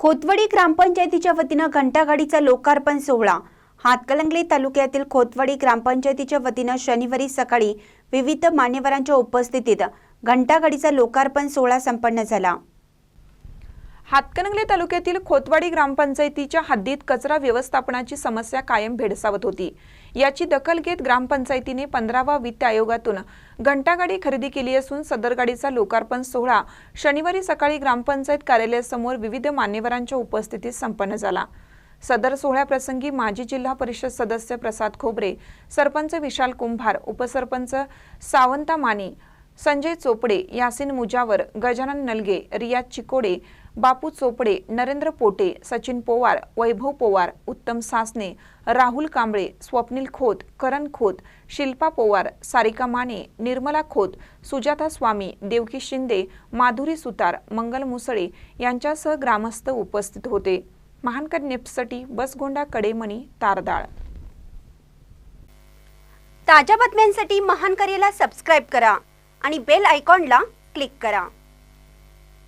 खोतवडी ग्रामपंचायतीच्या वतीनं घंटागाडीचा लोकार्पण सोहळा. हातकलंगले तालुक्यातील खोतवडी ग्रामपंचायतीच्या वतीनं शनिवारी सकाळी विविध मान्यवरांच्या उपस्थितीत घंटागाडीचा लोकार्पण सोहळा संपन्न झाला. हातकणंगले तालुक्यातील खोतवाडी ग्रामपंचायतीच्या हद्दीत कचरा व्यवस्थापनाची समस्या कायम भेडसावत होती. याची दखल घेत ग्रामपंचायतीने पंधरावा वित्त आयोगातून घंटागाडी खरेदी केली असून सदर गाडीचा लोकार्पण सोहळा शनिवारी सकाळी ग्रामपंचायत कार्यालयासमोर विविध मान्यवरांच्या उपस्थितीत संपन्न झाला. सदर सोहळ्याप्रसंगी माजी जिल्हा परिषद सदस्य प्रसाद खोबरे सरपंच विशाल कुंभार उपसरपंच सावंता माने संजय चोपडे यासिन मुजावर गजानन नलगे रियाज चिकोडे बापू चोपडे नरेंद्र पोटे सचिन पोवार वैभव पोवार उत्तम सासने राहुल कांबळे स्वप्नील खोत करण खोत शिल्पा पोवार सारिका माने निर्मला खोत सुजाता स्वामी देवकी शिंदे माधुरी सुतार मंगल मुसळे यांच्यासह ग्रामस्थ उपस्थित होते. महानकर नेप्ससाठी बसगोंडा कडेमणी तारदाळ. ताज्या बातम्यांसाठी महानकरेला सबस्क्राईब करा आणि बेल आयकॉनला क्लिक करा.